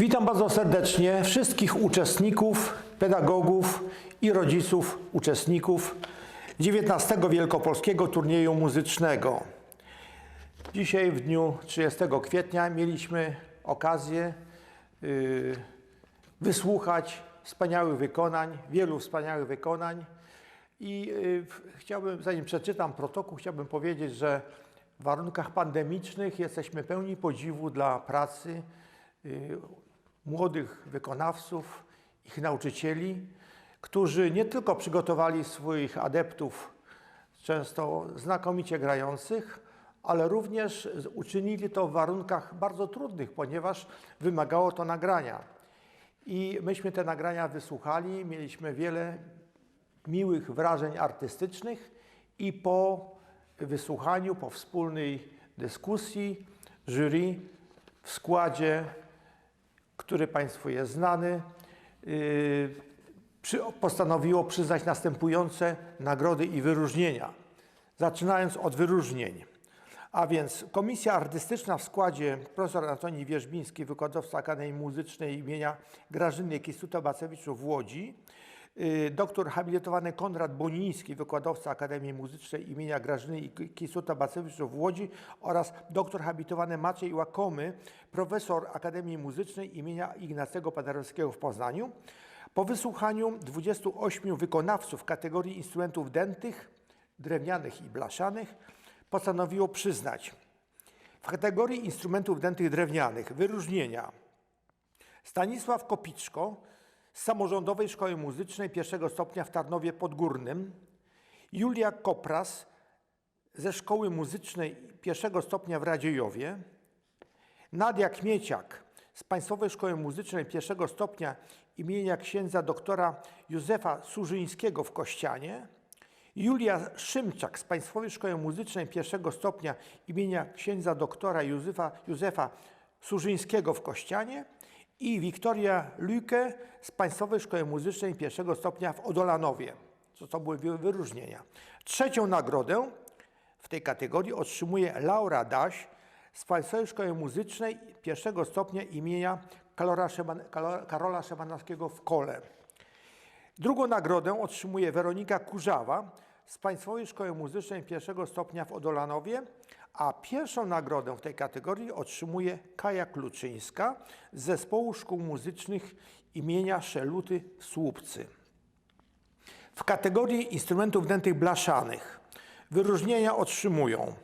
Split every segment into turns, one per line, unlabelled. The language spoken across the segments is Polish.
Witam bardzo serdecznie wszystkich uczestników, pedagogów i rodziców uczestników XIX Wielkopolskiego Turnieju Muzycznego. Dzisiaj w dniu 30 kwietnia mieliśmy okazję y, wysłuchać wspaniałych wykonań, wielu wspaniałych wykonań i y, w- chciałbym, zanim przeczytam protokół, chciałbym powiedzieć, że w warunkach pandemicznych jesteśmy pełni podziwu dla pracy y, młodych wykonawców, ich nauczycieli, którzy nie tylko przygotowali swoich adeptów, często znakomicie grających, ale również uczynili to w warunkach bardzo trudnych, ponieważ wymagało to nagrania. I myśmy te nagrania wysłuchali, mieliśmy wiele miłych wrażeń artystycznych i po wysłuchaniu, po wspólnej dyskusji jury w składzie, który Państwu jest znany, postanowiło przyznać następujące nagrody i wyróżnienia. Zaczynając od wyróżnień. A więc Komisja Artystyczna w składzie profesor Antoni Wierzbiński, wykładowca Akademii Muzycznej imienia Grażyny Kisuta-Bacewicz w Łodzi, doktor habilitowany Konrad Boniński, wykładowca Akademii Muzycznej imienia Grażyny Kisuta-Bacewicz w Łodzi oraz doktor habilitowany Maciej Łakomy, profesor Akademii Muzycznej imienia Ignacego Paderewskiego w Poznaniu. Po wysłuchaniu 28 wykonawców kategorii instrumentów dętych, drewnianych i blaszanych postanowiło przyznać w kategorii instrumentów dętych drewnianych wyróżnienia Stanisław Kopiczko Samorządowej Szkoły Muzycznej pierwszego stopnia w Tarnowie Podgórnym, Julia Kopras ze Szkoły Muzycznej pierwszego stopnia w Radziejowie, Nadia Kmieciak z Państwowej Szkoły Muzycznej pierwszego stopnia imienia księdza doktora Józefa Surzyńskiego w Kościanie, Julia Szymczak z Państwowej Szkoły Muzycznej pierwszego stopnia imienia księdza doktora Józefa, Józefa Surzyńskiego w Kościanie i Wiktoria Lüke z Państwowej Szkoły Muzycznej pierwszego stopnia w Odolanowie. Co to były wy- wyróżnienia. Trzecią nagrodę w tej kategorii otrzymuje Laura Daś z Państwowej Szkoły Muzycznej pierwszego stopnia imienia Karola, Szymanowskiego w Kole. Drugą nagrodę otrzymuje Weronika Kurzawa z Państwowej Szkoły Muzycznej pierwszego stopnia w Odolanowie, a pierwszą nagrodę w tej kategorii otrzymuje Kaja Kluczyńska z Zespołu Szkół Muzycznych imienia Szeluty w Słupcy. W kategorii instrumentów dętych blaszanych wyróżnienia otrzymują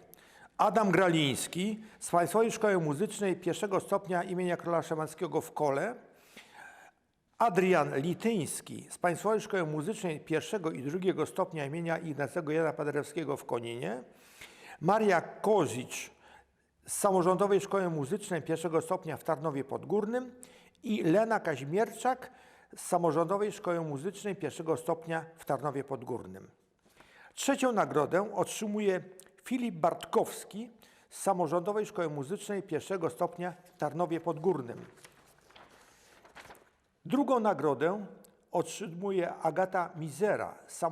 Adam Graliński z Państwowej Szkoły Muzycznej pierwszego stopnia imienia Króla Szymańskiego w Kole, Adrian Lityński z Państwowej Szkoły Muzycznej pierwszego i drugiego stopnia imienia Ignacego Jana Paderewskiego w Koninie, Maria Kozicz z Samorządowej Szkoły Muzycznej pierwszego stopnia w Tarnowie Podgórnym i Lena Kaźmierczak z Samorządowej Szkoły Muzycznej pierwszego stopnia w Tarnowie Podgórnym. Trzecią nagrodę otrzymuje Filip Bartkowski z Samorządowej Szkoły Muzycznej pierwszego stopnia w Tarnowie Podgórnym. Drugą nagrodę otrzymuje Agata Mizera z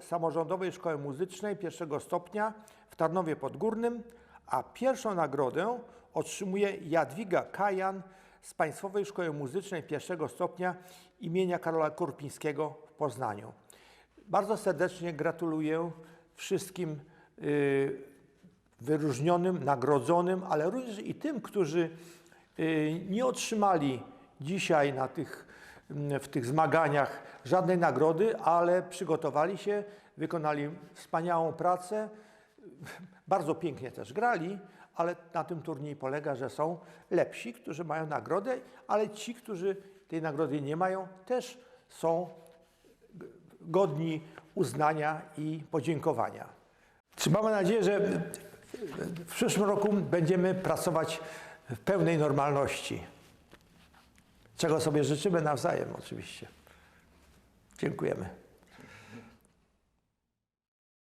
Samorządowej- Szkoły Muzycznej pierwszego stopnia w Tarnowie Podgórnym, a pierwszą nagrodę otrzymuje Jadwiga Kajan z Państwowej Szkoły Muzycznej pierwszego stopnia imienia Karola Kurpińskiego w Poznaniu. Bardzo serdecznie gratuluję wszystkim y, wyróżnionym, nagrodzonym, ale również i tym, którzy y, nie otrzymali dzisiaj na tych, w tych zmaganiach żadnej nagrody, ale przygotowali się, wykonali wspaniałą pracę, bardzo pięknie też grali, ale na tym turniej polega, że są lepsi, którzy mają nagrodę, ale ci, którzy tej nagrody nie mają, też są godni uznania i podziękowania. Mamy nadzieję, że w przyszłym roku będziemy pracować w pełnej normalności. Czego sobie życzymy nawzajem oczywiście. Dziękujemy.